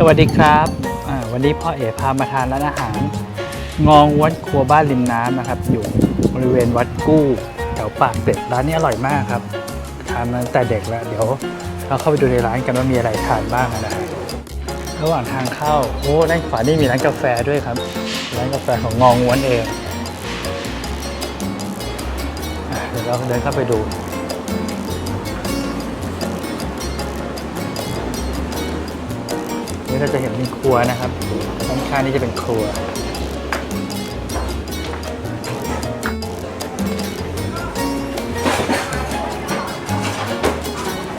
สวัสดีครับวันนี้พ่อเอ๋พามาทานร้านอาหาร งองวัดครัวบ้านริมน้ำนะครับ อยู่บริเวณวัดกู้แถวปากเกร็ดร้านนี้อร่อยมากครับทานมาตั้งแต่เด็กแล้ว เดี๋ยวเราเข้าไปดูในร้านกันว่ามีอะไรทานบ้างนะฮะระหว่างทางเข้าโอ้ด้านขวานี่มีร้านกาแฟด้วยครับ ร้านกาแฟของงองวนเองเดี๋ยวเราเดินเข้าไปดู นี่เราจะเห็นเป็นครัวนะครับด้านข้างนี่จะเป็นครัว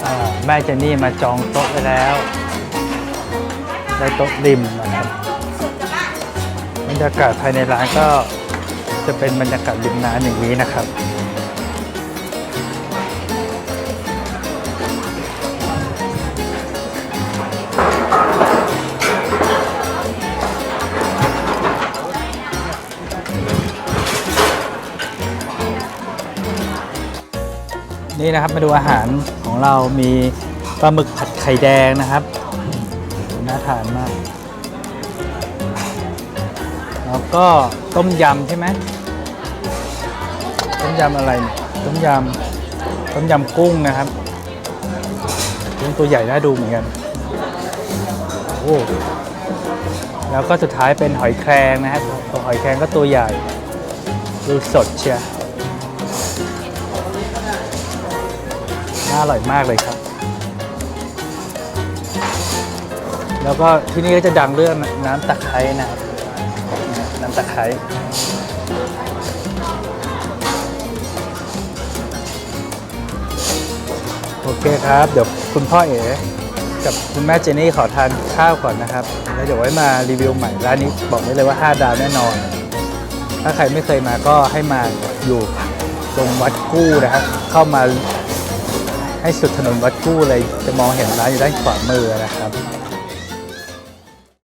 อ่าแม่เจนนี่มาจองโต๊ะไว้แล้ว ได้โต๊ะริมนะครับบรรยากาศภายในร้านก็จะเป็นบรรยากาศริมน้ำอย่างนี้นะครับ นี่นะครับมาดูอาหารของเรามีปลาหมึกผัดไข่แดงนะครับน่าทานมาก แล้วก็ต้มยำใช่ไหมต้มยำอะไรต้มยำต้มยำกุ้งนะครับกุ้งตัวใหญ่น่าดูเหมือนกันโอ้แล้วก็สุดท้ายเป็นหอยแครงนะครับหอยแครงก็ตัวใหญ่ดูสดเชียว อร่อยมากเลยครับ แล้วก็ที่นี่ก็จะดังเรื่องน้ำตะไคร้นะครับ น้ำตะไคร้โอเคครับ เดี๋ยวคุณพ่อเอ๋กับคุณแม่เจนนี่ขอทานข้าวก่อนนะครับ แล้วเดี๋ยวไว้มารีวิวใหม่ร้านนี้บอกได้เลยว่า 5 ดาวแน่นอน ถ้าใครไม่เคยมาก็ให้มาอยู่ตรงวัดกู้นะครับ เข้ามา ให้สุดถนนวัดกู้เลยจะมองเห็นร้านอยู่ด้านขวามือนะครับ